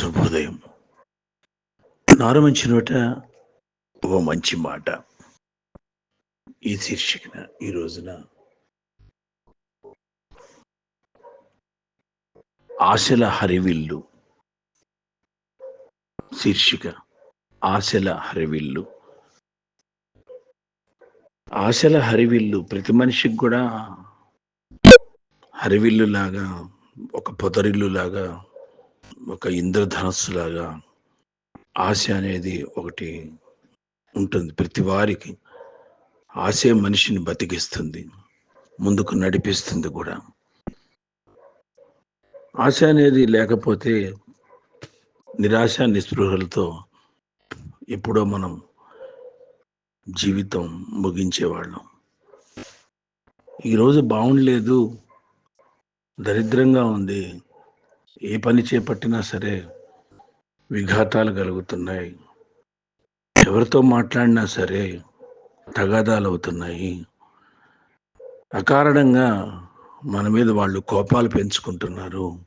శుభోదయం నారు మంచి నోట ఓ మంచి మాట ఈ శీర్షికన ఈ రోజున. ఆశల హరివిల్లు. శీర్షిక ఆశల హరివిల్లు. ఆశల హరివిల్లు ప్రతి మనిషికి కూడా హరివిల్లు లాగా ఒక పొదరిల్లు లాగా ఒక ఇంద్రధనస్సు లాగా ఆశ అనేది ఒకటి ఉంటుంది. ప్రతి వారికి ఆశే మనిషిని బతికిస్తుంది. ముందుకు నడిపిస్తుంది కూడా. ఆశ అనేది లేకపోతే నిరాశ నిస్పృహలతో ఎప్పుడో మనం జీవితం ముగించేవాళ్ళం. ఈరోజు బాగుండలేదు దరిద్రంగా ఉంది ఏ పని చేపట్టినా సరే విఘాతాలు కలుగుతున్నాయి. ఎవరితో మాట్లాడినా సరే తగాదాలు అవుతున్నాయి. అకారణంగా మన మీద వాళ్ళు కోపాలు పెంచుకుంటున్నారు.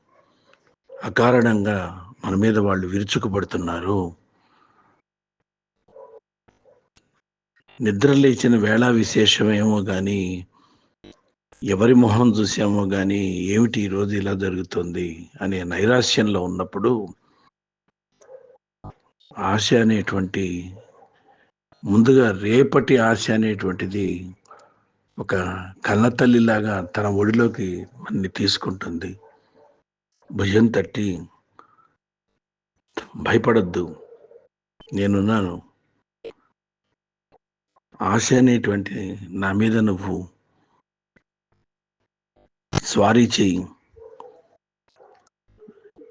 అకారణంగా మన మీద వాళ్ళు విరుచుకుపడుతున్నారు. నిద్ర లేచిన వేళ విశేషమేమో కానీ ఎవరి మొహం చూసామో కానీ ఏమిటి ఈరోజు ఇలా జరుగుతుంది అనే నైరాశ్యంలో ఉన్నప్పుడు ఆశ అనేటువంటి ముందుగా రేపటి ఆశ అనేటువంటిది ఒక కన్నతల్లిలాగా తన ఒడిలోకి మన్ని తీసుకుంటుంది. భుజం తట్టి భయపడద్దు నేనున్నాను. ఆశ అనేటువంటి నా మీద నువ్వు స్వారీ చేయి.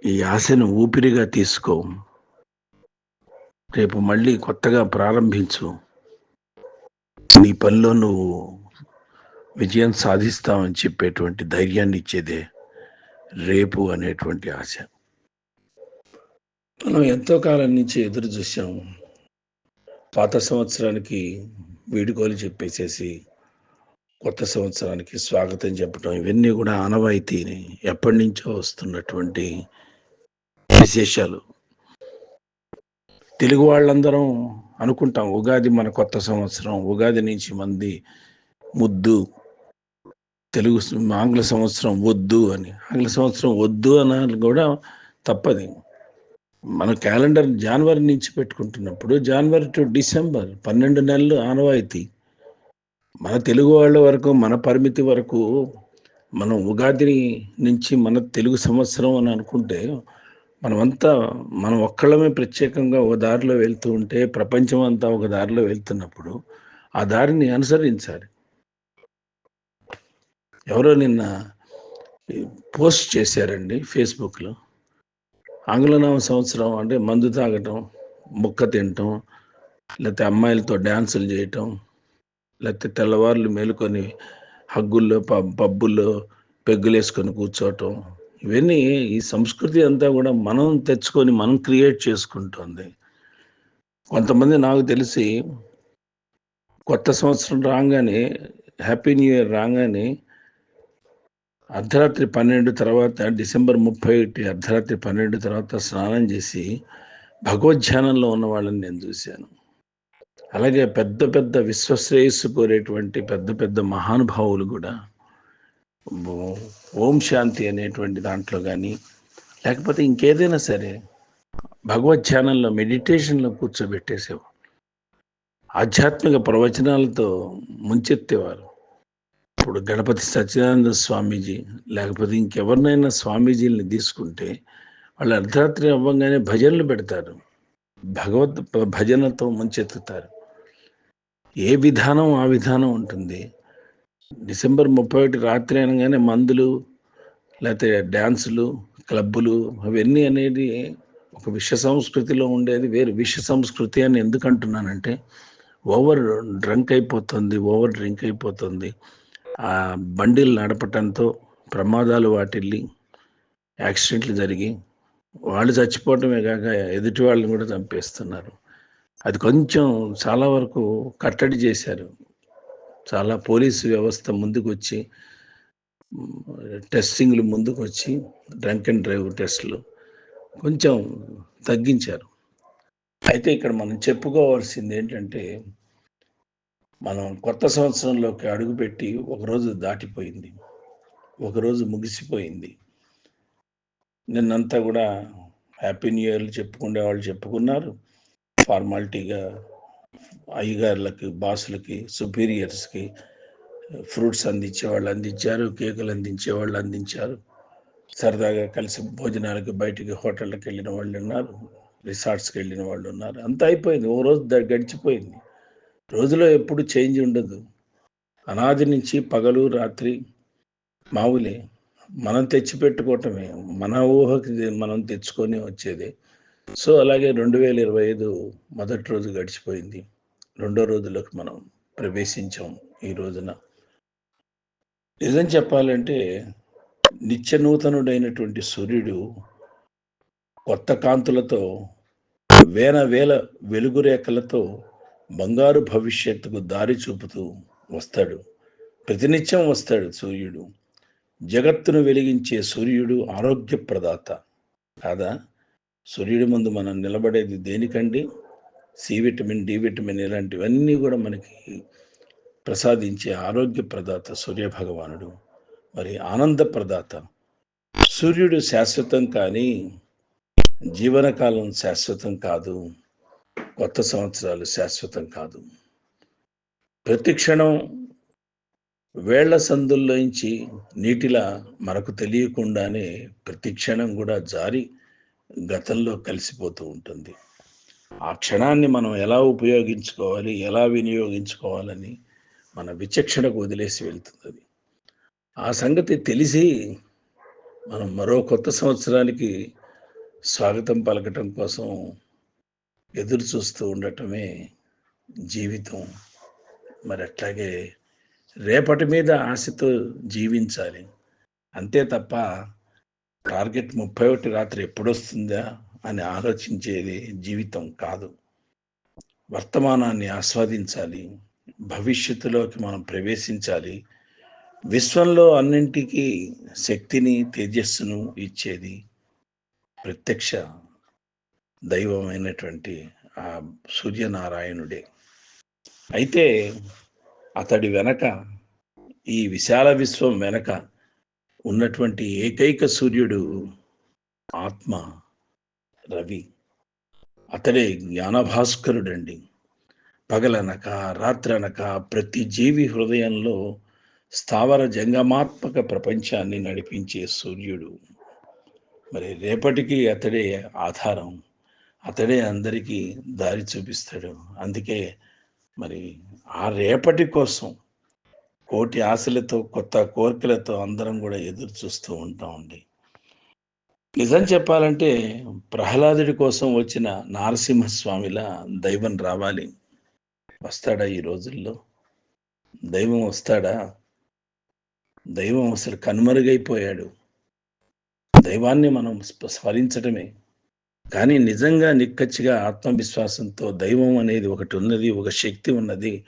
ఈ ఆశను ఊపిరిగా తీసుకో. రేపు మళ్ళీ కొత్తగా ప్రారంభించు. నీ పనిలో నువ్వు విజయం సాధిస్తావని చెప్పేటువంటి ధైర్యాన్ని ఇచ్చేదే రేపు అనేటువంటి ఆశ. మనం ఎంతో కాలం నుంచి ఎదురు చూసాం పాత సంవత్సరానికి వీడుకోలు చెప్పేసేసి కొత్త సంవత్సరానికి స్వాగతం చెప్పడం ఇవన్నీ కూడా ఆనవాయితీని ఎప్పటి నుంచో వస్తున్నటువంటి విశేషాలు. తెలుగు వాళ్ళందరం అనుకుంటాం ఉగాది మన కొత్త సంవత్సరం ఉగాది నుంచి మంది ముద్దు తెలుగు ఆంగ్ల సంవత్సరం వద్దు అని. ఆంగ్ల సంవత్సరం వద్దు అనాలి కూడా తప్పది. మన క్యాలెండర్ జనవరి నుంచి పెట్టుకుంటున్నప్పుడు జనవరి టు డిసెంబర్ పన్నెండు నెలలు ఆనవాయితీ. మన తెలుగు వాళ్ళ వరకు మన పరిమితి వరకు మనం ఉగాది నుంచి మన తెలుగు సంవత్సరం అని అనుకుంటే మనమంతా మనం ఒక్కళ్ళమే ప్రత్యేకంగా ఒక దారిలో వెళ్తూ ఉంటే ప్రపంచం అంతా ఒక దారిలో వెళ్తున్నప్పుడు ఆ దారిని అనుసరించాలి. ఎవరో నిన్న పోస్ట్ చేశారండి ఫేస్బుక్లో. ఆంగ్లనామ సంవత్సరం అంటే మందు తాగటం ముక్క తినటం లేకపోతే అమ్మాయిలతో డ్యాన్సులు చేయటం లేకపోతే తెల్లవార్లు మేలుకొని హగ్గుల్లో పబ్ పబ్బుల్లో పెగ్గులేసుకొని కూర్చోవటం. ఇవన్నీ ఈ సంస్కృతి అంతా కూడా మనం తెచ్చుకొని మనం క్రియేట్ చేసుకుంటుంది. కొంతమంది నాకు తెలిసి కొత్త సంవత్సరం రాగానే హ్యాపీ న్యూ ఇయర్ రాగానే అర్ధరాత్రి పన్నెండు తర్వాత డిసెంబర్ ముప్పై ఒకటి అర్ధరాత్రి పన్నెండు తర్వాత స్నానం చేసి భగవద్ధ్యానంలో ఉన్న వాళ్ళని నేను చూశాను. అలాగే పెద్ద పెద్ద విశ్వశ్రేయస్సు కోరేటువంటి పెద్ద పెద్ద మహానుభావులు కూడా ఓం శాంతి అనేటువంటి దాంట్లో కానీ లేకపోతే ఇంకేదైనా సరే భగవద్ధ్యానంలో మెడిటేషన్లో కూర్చోబెట్టేసేవారు. ఆధ్యాత్మిక ప్రవచనాలతో ముంచెత్తేవారు. ఇప్పుడు గణపతి సత్యానంద స్వామీజీ లేకపోతే ఇంకెవరినైనా స్వామీజీని తీసుకుంటే వాళ్ళు అర్ధరాత్రి అవ్వగానే భజనలు పెడతారు. భగవద్ భజనతో ముంచెత్తుతారు. ఏ విధానం ఆ విధానం ఉంటుంది. డిసెంబర్ ముప్పై ఒకటి రాత్రి అనగానే మందులు లేకపోతే డ్యాన్సులు క్లబ్బులు అవన్నీ అనేది ఒక విష సంస్కృతిలో ఉండేది వేరు విష సంస్కృతి అని ఎందుకు అంటున్నానంటే ఓవర్ డ్రంక్ అయిపోతుంది ఓవర్ డ్రింక్ అయిపోతుంది. ఆ బండిలు నడపటంతో ప్రమాదాలు వాటిల్లి యాక్సిడెంట్లు జరిగి వాళ్ళు చచ్చిపోవటమే కాక ఎదుటి వాళ్ళని కూడా చంపేస్తున్నారు. అది కొంచెం చాలా వరకు కట్టడి చేశారు. చాలా పోలీసు వ్యవస్థ ముందుకు వచ్చి టెస్టింగ్లు ముందుకు వచ్చి డ్రంక్ అండ్ డ్రైవ్ టెస్ట్లు కొంచెం తగ్గించారు. అయితే ఇక్కడ మనం చెప్పుకోవాల్సింది ఏంటంటే మనం కొత్త సంవత్సరంలోకి అడుగుపెట్టి ఒకరోజు దాటిపోయింది. ఒకరోజు ముగిసిపోయింది. నిన్నంతా కూడా హ్యాపీ న్యూ ఇయర్లు చెప్పుకునే వాళ్ళు చెప్పుకున్నారు. ఫార్మాలిటీగా అయ్యగారులకి బాసులకి సుపీరియర్స్కి ఫ్రూట్స్ అందించే వాళ్ళు అందించారు కేకులు అందించే వాళ్ళు అందించారు. సరదాగా కలిసి భోజనాలకి బయటికి హోటళ్ళకి వెళ్ళిన వాళ్ళు ఉన్నారు రిసార్ట్స్కి వెళ్ళిన వాళ్ళు ఉన్నారు. అంతా అయిపోయింది. ఓ రోజు గడిచిపోయింది. రోజులో ఎప్పుడు చేంజ్ ఉండదు. అనాది నుంచి పగలు రాత్రి మామూలే మనం తెచ్చిపెట్టుకోవటమే. మన ఊహకి మనం తెచ్చుకొని వచ్చేదే. సో అలాగే రెండు వేల ఇరవై ఐదు మొదటి రోజు గడిచిపోయింది. రెండో రోజులకు మనం ప్రవేశించాం ఈ రోజున. నిజం చెప్పాలంటే నిత్య నూతనుడైనటువంటి సూర్యుడు కొత్త కాంతులతో వేల వేల వెలుగు రేఖలతో బంగారు భవిష్యత్తుకు దారి చూపుతూ వస్తాడు. ప్రతినిత్యం వస్తాడు సూర్యుడు. జగత్తును వెలిగించే సూర్యుడు ఆరోగ్య ప్రదాత కాదా? సూర్యుడి ముందు మనం నిలబడేది దేనికండి? సి విటమిన్ డి విటమిన్ ఇలాంటివన్నీ కూడా మనకి ప్రసాదించే ఆరోగ్య ప్రదాత సూర్య భగవానుడు మరి ఆనంద ప్రదాత. సూర్యుడు శాశ్వతం కానీ జీవనకాలం శాశ్వతం కాదు. కొత్త సంవత్సరాలు శాశ్వతం కాదు. ప్రతి క్షణం వేళ్ళ సందుల్లోంచి నీటిలా మనకు తెలియకుండానే ప్రతి క్షణం కూడా జారి గతంలో కలిసిపోతూ ఉంటుంది. ఆ క్షణాన్ని మనం ఎలా ఉపయోగించుకోవాలి ఎలా వినియోగించుకోవాలని మన విచక్షణకు వదిలేసి వెళ్తుంది అది. ఆ సంగతి తెలిసి మనం మరో కొత్త సంవత్సరానికి స్వాగతం పలకటం కోసం ఎదురు చూస్తూ ఉండటమే జీవితం. మరి అట్లాగే రేపటి మీద ఆశతో జీవించాలి. అంతే తప్ప టార్గెట్ ముప్పై ఒకటి రాత్రి ఎప్పుడొస్తుందా అని ఆలోచించేది జీవితం కాదు. వర్తమానాన్ని ఆస్వాదించాలి. భవిష్యత్తులోకి మనం ప్రవేశించాలి. విశ్వంలో అన్నింటికీ శక్తిని తేజస్సును ఇచ్చేది ప్రత్యక్ష దైవమైనటువంటి ఆ సూర్యనారాయణుడే. అయితే అతడి వెనక ఈ విశాల విశ్వం వెనక ఉన్నటువంటి ఏకైక సూర్యుడు ఆత్మ రవి. అతడే జ్ఞానభాస్కరుడండి. పగలనక రాత్రనక ప్రతి జీవి హృదయంలో స్థావర జంగమాత్మక ప్రపంచాన్ని నడిపించే సూర్యుడు. మరి రేపటికి అతడే ఆధారం. అతడే అందరికీ దారి చూపిస్తాడు. అందుకే మరి ఆ రేపటి కోసం కోటి ఆశలతో కొత్త కోరికలతో అందరం కూడా ఎదురు చూస్తూ ఉంటామండి నిజం చెప్పాలంటే ప్రహ్లాదుడి కోసం వచ్చిన నారసింహస్వామిలా దైవం రావాలి. వస్తాడా ఈ రోజుల్లో? దైవం వస్తాడా? దైవం అసలు కనుమరుగైపోయాడు. దైవాన్ని మనం స్మరించటమే. కానీ నిజంగా నిక్కచ్చిగా ఆత్మవిశ్వాసంతో దైవం అనేది ఒకటి ఉన్నది ఒక శక్తి ఉన్నది.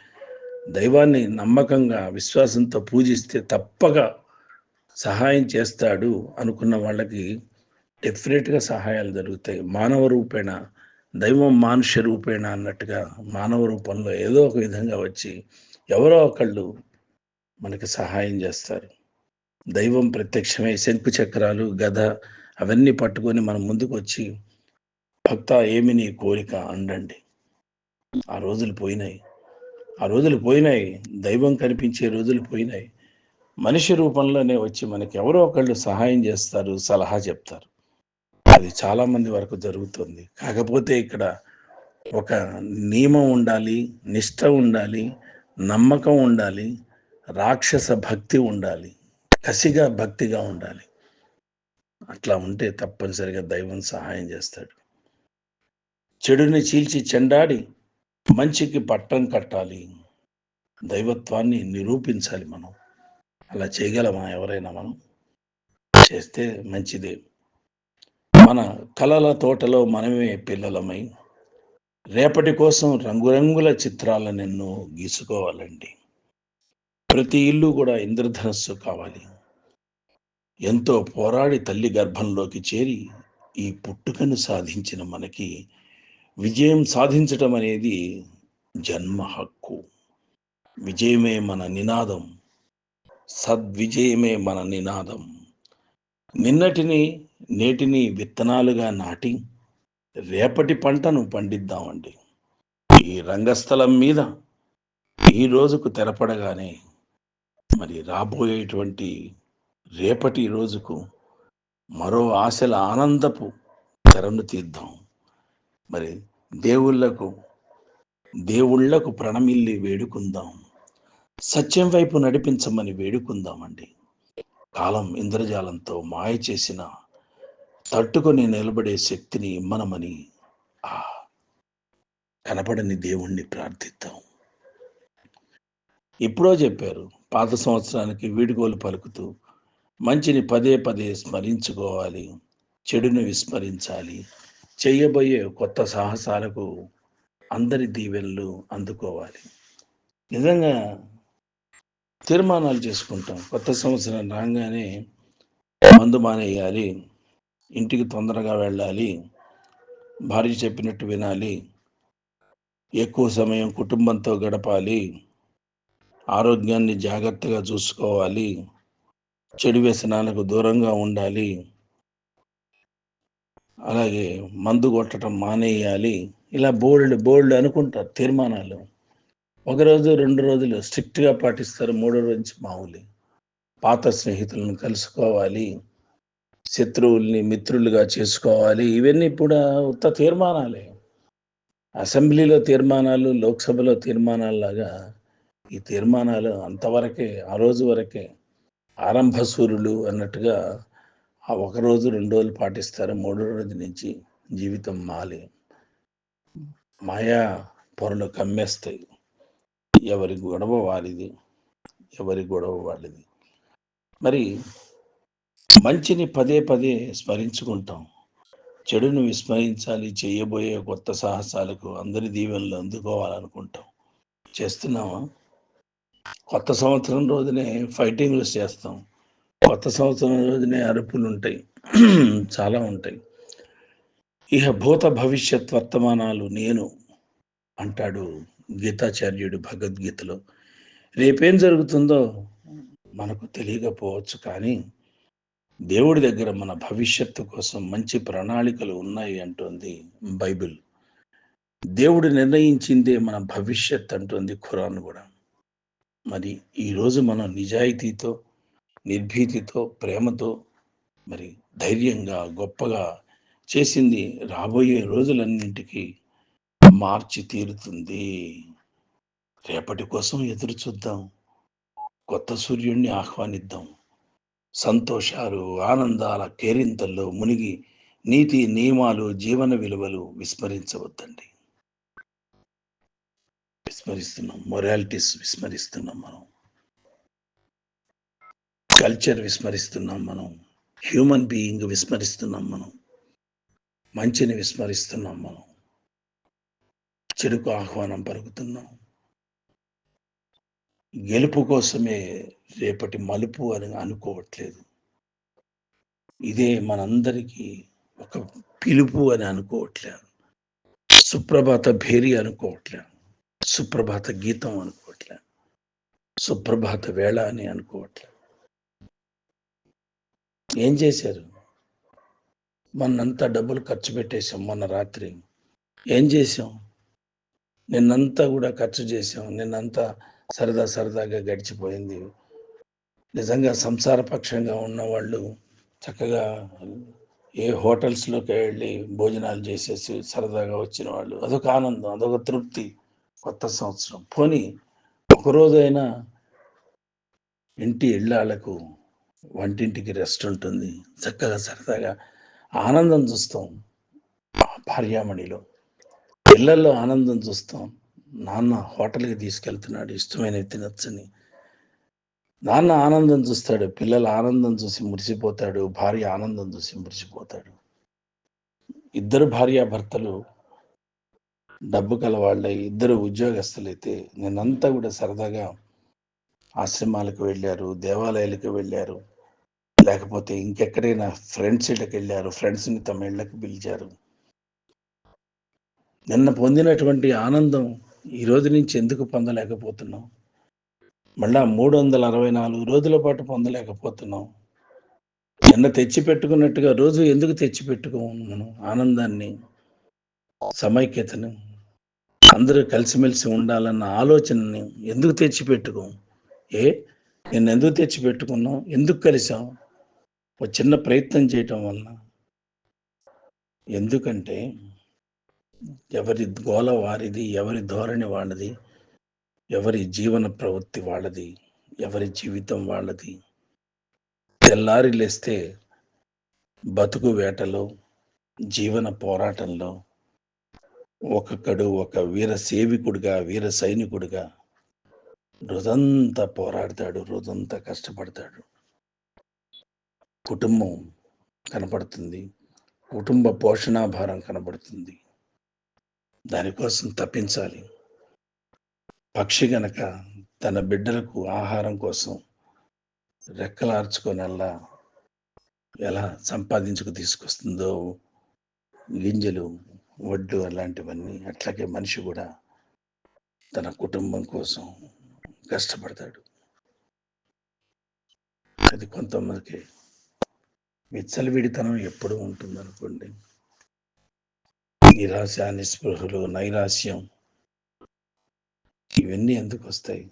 దైవాన్ని నమ్మకంగా విశ్వాసంతో పూజిస్తే తప్పక సహాయం చేస్తాడు అనుకున్న వాళ్ళకి డెఫినెట్గా సహాయాలు జరుగుతాయి. మానవ రూపేణ దైవం మానుష్య రూపేణ అన్నట్టుగా మానవ రూపంలో ఏదో ఒక విధంగా వచ్చి ఎవరో ఒకళ్ళు మనకి సహాయం చేస్తారు. దైవం ప్రత్యక్షమై శంకు చక్రాలు గద అవన్నీ పట్టుకొని మనం ముందుకు వచ్చి భక్త ఏమి నీ కోరిక అండండి. ఆ రోజులు పోయినాయి. ఆ రోజులు పోయినాయి. దైవం కనిపించే రోజులు పోయినాయి. మనిషి రూపంలోనే వచ్చి మనకి ఎవరో ఒకళ్ళు సహాయం చేస్తారు సలహా చెప్తారు. అది చాలామంది వరకు జరుగుతుంది. కాకపోతే ఇక్కడ ఒక నియమం ఉండాలి నిష్ట ఉండాలి నమ్మకం ఉండాలి రాక్షస భక్తి ఉండాలి కసిగా భక్తిగా ఉండాలి. అట్లా ఉంటే తప్పనిసరిగా దైవం సహాయం చేస్తాడు. చెడుని చీల్చి చెండాడి మంచికి పట్టం కట్టాలి. దైవత్వాన్ని నిరూపించాలి మనం. అలా చేయగలమా ఎవరైనా మనం? చేస్తే మంచిదే. మన కలల తోటలో మనమే పిల్లలమై రేపటి కోసం రంగురంగుల చిత్రాలను ఎన్నో గీసుకోవాలండి. ప్రతి ఇల్లు కూడా ఇంద్రధనస్సు కావాలి. ఎంతో పోరాడి తల్లి గర్భంలోకి చేరి ఈ పుట్టుకను సాధించిన మనకి విజయం సాధించటం అనేది జన్మ హక్కు. విజయమే మన నినాదం. సద్విజయమే మన నినాదం. నిన్నటిని నేటిని విత్తనాలుగా నాటి రేపటి పంటను పండిద్దామండి. ఈ రంగస్థలం మీద ఈ రోజుకు తెరపడగానే మరి రాబోయేటువంటి రేపటి రోజుకు మరో ఆశల ఆనందపు తెరను తీద్దాం. మరి దేవుళ్ళకు దేవుళ్ళకు ప్రణమిల్లి వేడుకుందాం. సత్యం వైపు నడిపించమని వేడుకుందామండి. కాలం ఇంద్రజాలంతో మాయ చేసిన తట్టుకొని నిలబడే శక్తిని ఇమ్మనమని ఆ కనపడని దేవుణ్ణి ప్రార్థిద్దాం. ఇప్పుడో చెప్పారు పాత సంవత్సరానికి వీడుకోలు పలుకుతూ మంచిని పదే పదే స్మరించుకోవాలి చెడును విస్మరించాలి. చేయబోయే కొత్త సాహసాలకు అందరి దీవెనలు అందుకోవాలి. నిజంగా తీర్మానాలు చేసుకుంటాం. కొత్త సంవత్సరం రాగానే మందు మానేయాలి ఇంటికి తొందరగా వెళ్ళాలి భార్య చెప్పినట్టు వినాలి ఎక్కువ సమయం కుటుంబంతో గడపాలి ఆరోగ్యాన్ని జాగ్రత్తగా చూసుకోవాలి చెడు వ్యసనాలకు దూరంగా ఉండాలి అలాగే మందు కొట్టడం మానేయాలి. ఇలా బోల్డ్ బోల్డ్ అనుకుంటారు తీర్మానాలు. ఒకరోజు రెండు రోజులు స్ట్రిక్ట్గా పాటిస్తారు మూడో రోజు మామూలు. పాత స్నేహితులను కలుసుకోవాలి. శత్రువుల్ని మిత్రులుగా చేసుకోవాలి. ఇవన్నీ కూడా ఉత్త తీర్మానాలే. అసెంబ్లీలో తీర్మానాలు లోక్సభలో తీర్మానాల్లాగా ఈ తీర్మానాలు అంతవరకే ఆ రోజు వరకే ఆరంభ సూర్యులు అన్నట్టుగా ఆ ఒక రోజు రెండు రోజులు పాటిస్తారు. మూడో రోజు నుంచి జీవితం మాలి. మాయా పొరలు కమ్మేస్తాయి. ఎవరి గొడవ వారిది ఎవరి గొడవ వాళ్ళది. మరి మంచిని పదే పదే స్మరించుకుంటాం. చెడును విస్మరించాలి చేయబోయే కొత్త సాహసాలకు అందరి దీవెనలు అందుకోవాలనుకుంటాం. చేస్తున్నామా కొత్త సంవత్సరం రోజునే ఫైటింగ్లు చేస్తాం. కొత్త సంవత్సరం రోజునే అరుపులు ఉంటాయి. చాలా ఉంటాయి. ఇహ భూత భవిష్యత్ వర్తమానాలు నేను అంటాడు గీతాచార్యుడు భగవద్గీతలో. రేపేం జరుగుతుందో మనకు తెలియకపోవచ్చు కానీ దేవుడి దగ్గర మన భవిష్యత్తు కోసం మంచి ప్రణాళికలు ఉన్నాయి అంటుంది బైబిల్. దేవుడు నిర్ణయించిందే మన భవిష్యత్ అంటుంది ఖురాన్ కూడా. మరి ఈరోజు మనం నిజాయితీతో నిర్భీతితో ప్రేమతో మరి ధైర్యంగా గొప్పగా చేసింది రాబోయే రోజులన్నింటికి మార్చి తీరుతుంది. రేపటి కోసం ఎదురు చూద్దాం. కొత్త సూర్యుడిని ఆహ్వానిద్దాం. సంతోషాలు ఆనందాల కేరింతల్లో మునిగి నీతి నియమాలు జీవన విలువలు విస్మరించవద్దండి. విస్మరిస్తున్నాం. మొరాలిటీస్ విస్మరిస్తున్నాం మనం. కల్చర్ విస్మరిస్తున్నాం మనం. హ్యూమన్ బీయింగ్ విస్మరిస్తున్నాం మనం. మంచిని విస్మరిస్తున్నాం మనం. చెడుకు ఆహ్వానం పలుకుతున్నాం. గెలుపు కోసమే రేపటి మలుపు అని అనుకోవట్లేదు. ఇదే మనందరికీ ఒక పిలుపు అని అనుకోవట్లేదు. సుప్రభాత భేరి అనుకోవట్లేదు. సుప్రభాత గీతం అనుకోవట్లేదు. సుప్రభాత వేళ అని అనుకోవట్లేదు. ఏం చేశారు? మొన్నంతా డబ్బులు ఖర్చు పెట్టేశాం మొన్న రాత్రి. ఏం చేసాం నిన్నంతా కూడా ఖర్చు చేసాం నిన్నంతా సరదా సరదాగా గడిచిపోయింది. నిజంగా సంసారపక్షంగా ఉన్నవాళ్ళు చక్కగా ఏ హోటల్స్లోకి వెళ్ళి భోజనాలు చేసేసి సరదాగా వచ్చిన వాళ్ళు అదొక ఆనందం అదొక తృప్తి. కొత్త సంవత్సరం. పోనీ ఒకరోజైనా ఇంటి ఇళ్ళకు వంటింటికి రెస్ట్ ఉంటుంది. చక్కగా సరదాగా ఆనందం చూస్తాం భార్యామణిలో. పిల్లల్లో ఆనందం చూస్తాం. నాన్న హోటల్కి తీసుకెళ్తున్నాడు ఇష్టమైనవి తినొచ్చని. నాన్న ఆనందం చూస్తాడు పిల్లల ఆనందం చూసి మురిసిపోతాడు భార్య ఆనందం చూసి మురిసిపోతాడు. ఇద్దరు భార్యాభర్తలు డబ్బు కలవాళ్ళ ఇద్దరు ఉద్యోగస్తులైతే నేనంతా కూడా సరదాగా ఆశ్రమాలకు వెళ్ళారు దేవాలయాలకు వెళ్ళారు. లేకపోతే ఇంకెక్కడైనా ఫ్రెండ్స్ ఇళ్ళకి వెళ్ళారు ఫ్రెండ్స్ని తమ ఇళ్ళకి పిలిచారు. నిన్న పొందినటువంటి ఆనందం ఈ రోజు నుంచి ఎందుకు పొందలేకపోతున్నాం? మళ్ళా మూడు వందల అరవై నాలుగు రోజుల పాటు పొందలేకపోతున్నాం. నిన్న తెచ్చిపెట్టుకున్నట్టుగా రోజు ఎందుకు తెచ్చిపెట్టుకోము మనం ఆనందాన్ని సమైక్యతను అందరూ కలిసిమెలిసి ఉండాలన్న ఆలోచనని ఎందుకు తెచ్చిపెట్టుకోం? ఏ? నిన్న ఎందుకు తెచ్చిపెట్టుకున్నాం? ఎందుకు కలిసాం? ఒక చిన్న ప్రయత్నం చేయటం వలన ఎందుకంటే ఎవరి గోల వారిది ఎవరి ధోరణి వాళ్ళది ఎవరి జీవన ప్రవృత్తి వాళ్ళది ఎవరి జీవితం వాళ్ళది. తెల్లారి లేస్తే బతుకు వేటలో జీవన పోరాటంలో ఒక్కొక్కడు ఒక వీర సేవికుడిగా వీర సైనికుడిగా రోజంతా పోరాడతాడు రోజంతా కష్టపడతాడు. కుటుంబం కనపడుతుంది కుటుంబ పోషణాభారం కనబడుతుంది. దానికోసం తప్పించాలి. పక్షి గనక తన బిడ్డలకు ఆహారం కోసం రెక్కలార్చుకొనల్లా ఎలా సంపాదించుకు తీసుకొస్తుందో గింజలు వడ్డు అలాంటివన్నీ అట్లాగే మనిషి కూడా తన కుటుంబం కోసం కష్టపడతాడు. అది కొంతమందికి విచ్చలవిడితనం ఎప్పుడు ఉంటుంది అనుకోండి నిరాశ నిస్పృహలు నైరాశ్యం ఇవన్నీ ఎందుకు వస్తాయి?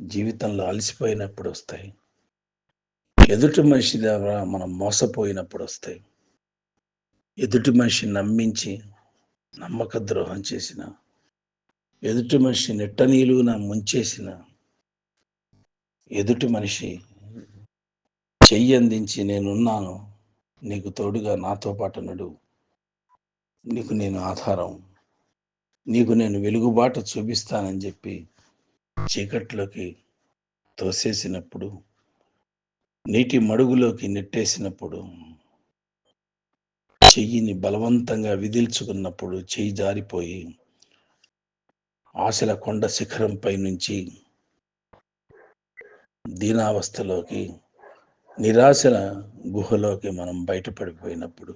జీవితంలో అలసిపోయినప్పుడు వస్తాయి. ఎదుటి మనిషి ద్వారా మనం మోసపోయినప్పుడు వస్తాయి. ఎదుటి మనిషి నమ్మించి నమ్మక ద్రోహం చేసిన ఎదుటి మనిషి నెట్టనీలుగున ముంచేసిన ఎదుటి మనిషి చెయ్యి అందించి నేనున్నాను. నీకు తోడుగా నాతో పాటు నడు. నీకు నేను ఆధారం. నీకు నేను వెలుగుబాట చూపిస్తానని చెప్పి చీకట్లోకి తోసేసినప్పుడు నీటి మడుగులోకి నెట్టేసినప్పుడు చెయ్యిని బలవంతంగా విదిల్చుకున్నప్పుడు చెయ్యి జారిపోయి ఆశల కొండ శిఖరంపై నుంచి దీనావస్థలోకి నిరాశల గుహలోకి మనం బయటపడిపోయినప్పుడు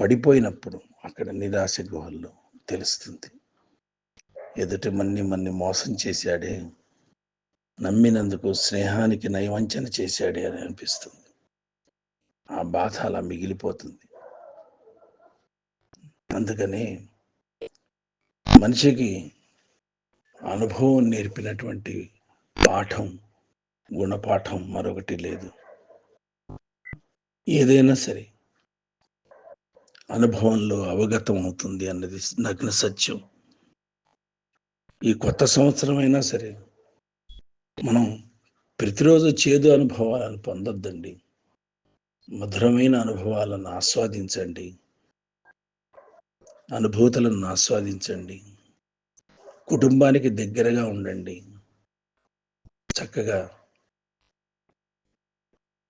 పడిపోయినప్పుడు అక్కడ నిరాశ గుహల్లో తెలుస్తుంది. ఎదుటి మన్ని మన్ని మోసం చేశాడే నమ్మినందుకు స్నేహానికి నయవంచన చేశాడే అని అనిపిస్తుంది. ఆ బాధ అలా మిగిలిపోతుంది. అందుకని మనిషికి అనుభవం నేర్పినటువంటి పాఠం గుణపాఠం మరొకటి లేదు. ఏదైనా సరే అనుభవంలో అవగతం అవుతుంది అన్నది నగ్న సత్యం. ఈ కొత్త సంవత్సరం అయినా సరే మనం ప్రతిరోజు చేదు అనుభవాలను పొందొద్దండి. మధురమైన అనుభవాలను ఆస్వాదించండి. అనుభూతులను ఆస్వాదించండి. కుటుంబానికి దగ్గరగా ఉండండి. చక్కగా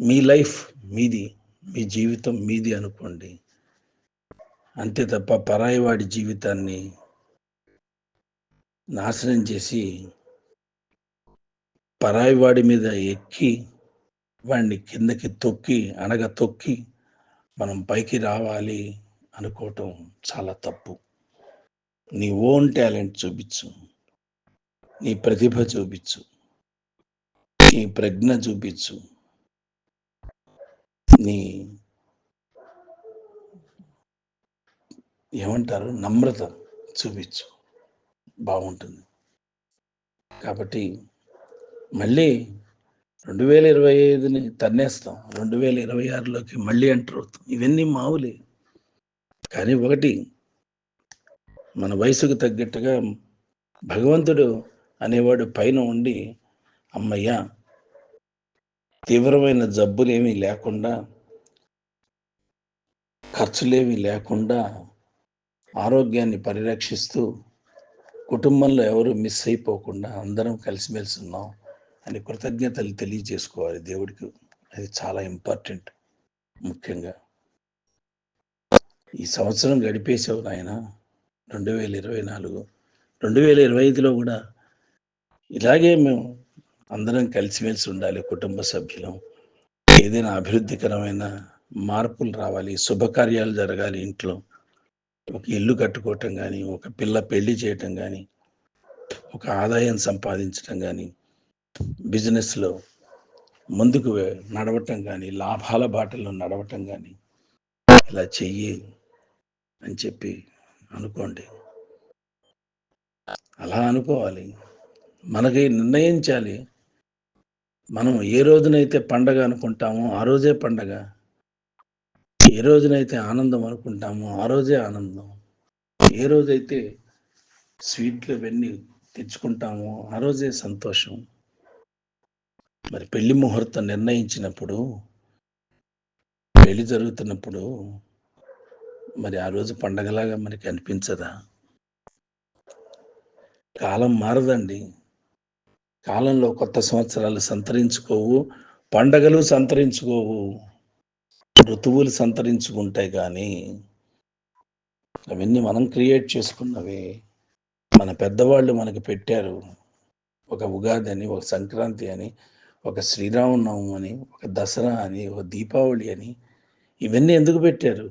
మీ లైఫ్ మీది మీ జీవితం మీది అనుకోండి. అంతే తప్ప పరాయి వాడి జీవితాన్ని నాశనం చేసి పరాయి వాడి మీద ఎక్కి వాడిని కిందకి తొక్కి అనగా తొక్కి మనం పైకి రావాలి అనుకోవటం చాలా తప్పు. నీ ఓన్ టాలెంట్ చూపించు. నీ ప్రతిభ చూపించు. నీ ప్రజ్ఞ చూపించు. నీ ఏమంటారు? నమ్రత చూపించు. బాగుంటుంది. కాబట్టి మళ్ళీ రెండు వేల ఇరవై ఐదుని తన్నేస్తాం. రెండు వేల ఇరవై ఆరులోకి మళ్ళీ ఎంటర్ అవుతాం. ఇవన్నీ మావులే. కానీ ఒకటి మన వయసుకు తగ్గట్టుగా భగవంతుడు అనేవాడు పైన ఉండి అమ్మయ్య తీవ్రమైన జబ్బులేమీ లేకుండా ఖర్చులేమీ లేకుండా ఆరోగ్యాన్ని పరిరక్షిస్తూ కుటుంబంలో ఎవరు మిస్ అయిపోకుండా అందరం కలిసిమెలిసి ఉన్నాం అని కృతజ్ఞతలు తెలియజేసుకోవాలి దేవుడికి. అది చాలా ఇంపార్టెంట్ ముఖ్యంగా. ఈ సంవత్సరం గడిపేసావు నాయన రెండు వేల ఇరవై నాలుగు. రెండు వేల ఇరవై ఐదులో కూడా ఇలాగే మేము అందరం కలిసిమెలిసి ఉండాలి కుటుంబ సభ్యులం. ఏదైనా అభివృద్ధికరమైన మార్పులు రావాలి శుభకార్యాలు జరగాలి ఇంట్లో. ఒక ఇల్లు కట్టుకోవటం కానీ ఒక పిల్ల పెళ్ళి చేయటం కానీ ఒక ఆదాయం సంపాదించటం కానీ బిజినెస్లో ముందుకు నడవటం కానీ లాభాల బాటల్లో నడవటం కానీ ఇలా చెయ్యి అని చెప్పి అనుకోండి. అలా అనుకోవాలి. మనకి నిర్ణయించాలి. మనం ఏ రోజునైతే పండగ అనుకుంటామో ఆ రోజే పండగ. ఏ రోజునైతే ఆనందం అనుకుంటామో ఆ రోజే ఆనందం. ఏ రోజైతే స్వీట్లు ఇవన్నీ తెచ్చుకుంటామో ఆ రోజే సంతోషం. మరి పెళ్ళి ముహూర్తం నిర్ణయించినప్పుడు పెళ్ళి జరుగుతున్నప్పుడు మరి ఆ రోజు పండగలాగా మనకి అనిపించదా? కాలం మారదండి. కాలంలో కొత్త సంవత్సరాలు సంతరించుకోవు పండగలు సంతరించుకోవు ఋతువులు సంతరించుకుంటాయి కానీ అవన్నీ మనం క్రియేట్ చేసుకున్నవి. మన పెద్దవాళ్ళు మనకి పెట్టారు ఒక ఉగాది అని ఒక సంక్రాంతి అని ఒక శ్రీరామనవం అని ఒక దసరా అని ఒక దీపావళి అని ఇవన్నీ ఎందుకు పెట్టారు?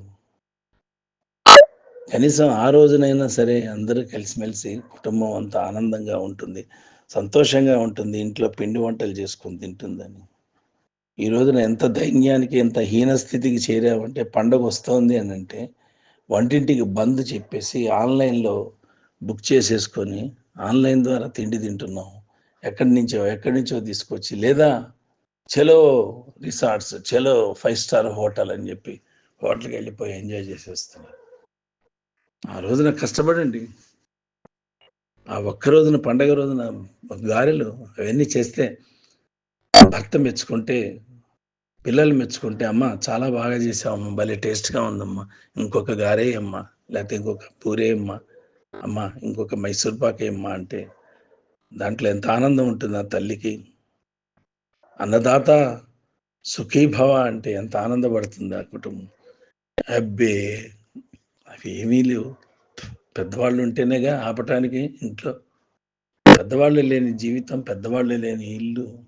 కనీసం ఆ రోజునైనా సరే అందరూ కలిసిమెలిసి కుటుంబం అంతా ఆనందంగా ఉంటుంది. సంతోషంగా ఉంటుంది ఇంట్లో పిండి వంటలు చేసుకొని తింటుందని. ఈ రోజున ఎంత దైన్యానికి ఎంత హీన స్థితికి చేరామంటే పండగ వస్తోంది అని అంటే వంటింటికి బంద్ చెప్పేసి ఆన్లైన్లో బుక్ చేసేసుకొని ఆన్లైన్ ద్వారా తిండి తింటున్నాం. ఎక్కడి నుంచో ఎక్కడి నుంచో తీసుకొచ్చి లేదా చలో రిసార్ట్స్ చలో ఫైవ్ స్టార్ హోటల్ అని చెప్పి హోటల్కి వెళ్ళిపోయి ఎంజాయ్ చేసేస్తున్నారు. ఆ రోజున కష్టపడండి. ఆ ఒక్క రోజున పండగ రోజున గారెలు అవన్నీ చేస్తే భర్త మెచ్చుకుంటే పిల్లలు మెచ్చుకుంటే అమ్మ చాలా బాగా చేసావమ్మ భలే టేస్ట్గా ఉందమ్మా. ఇంకొక గారే అమ్మ లేకపోతే ఇంకొక పూరే అమ్మ అమ్మ ఇంకొక మైసూర్ పాకే అమ్మ అంటే దాంట్లో ఎంత ఆనందం ఉంటుంది ఆ తల్లికి. అన్నదాత సుఖీభవ అంటే ఎంత ఆనందపడుతుంది ఆ కుటుంబం. అబ్బే! అవి ఏమీ లేవు. పెద్దవాళ్ళు ఉంటేనేగా ఆపటానికి ఇంట్లో పెద్దవాళ్ళు లేని జీవితం పెద్దవాళ్ళు లేని ఇల్లు.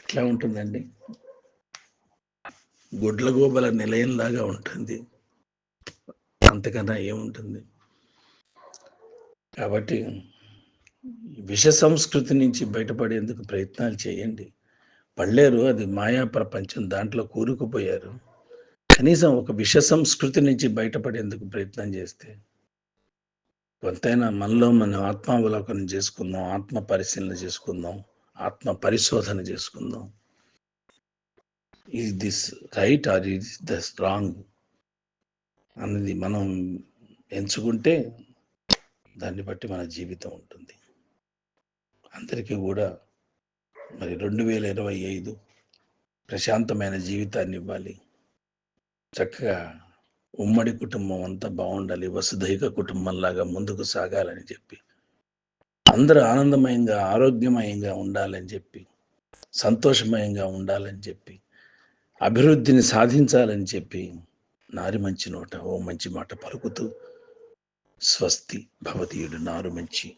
ఎట్లా ఉంటుందండి? గుడ్ల గోబల నిలయంలాగా ఉంటుంది. అంతకన్నా ఏముంటుంది? కాబట్టి విష సంస్కృతి నుంచి బయటపడేందుకు ప్రయత్నాలు చేయండి. పడలేరు అది మాయా ప్రపంచం దాంట్లో కూరుకుపోయారు. కనీసం ఒక విష సంస్కృతి నుంచి బయటపడేందుకు ప్రయత్నం చేస్తే కొంతైనా మనలో మనం ఆత్మావలోకనం చేసుకుందాం ఆత్మ పరిశీలన చేసుకుందాం ఆత్మ పరిశోధన చేసుకుందాం. Is this right or is the wrong అన్నది మనం ఎంచుకుంటే దాన్ని బట్టి మన జీవితం ఉంటుంది. అందరికీ కూడా మరి రెండు వేల ఇరవై ఐదు ప్రశాంతమైన జీవితాన్ని ఇవ్వాలి. చక్కగా ఉమ్మడి కుటుంబం అంతా బాగుండాలి వసుధైక కుటుంబంలాగా ముందుకు సాగాలని చెప్పి అందరూ ఆనందమయంగా ఆరోగ్యమయంగా ఉండాలని చెప్పి సంతోషమయంగా ఉండాలని చెప్పి అభివృద్ధిని సాధించాలని చెప్పి నారి మంచి నోట ఓ మంచి మాట పలుకుతూ స్వస్తి భవతీయుడు నారు మంచి.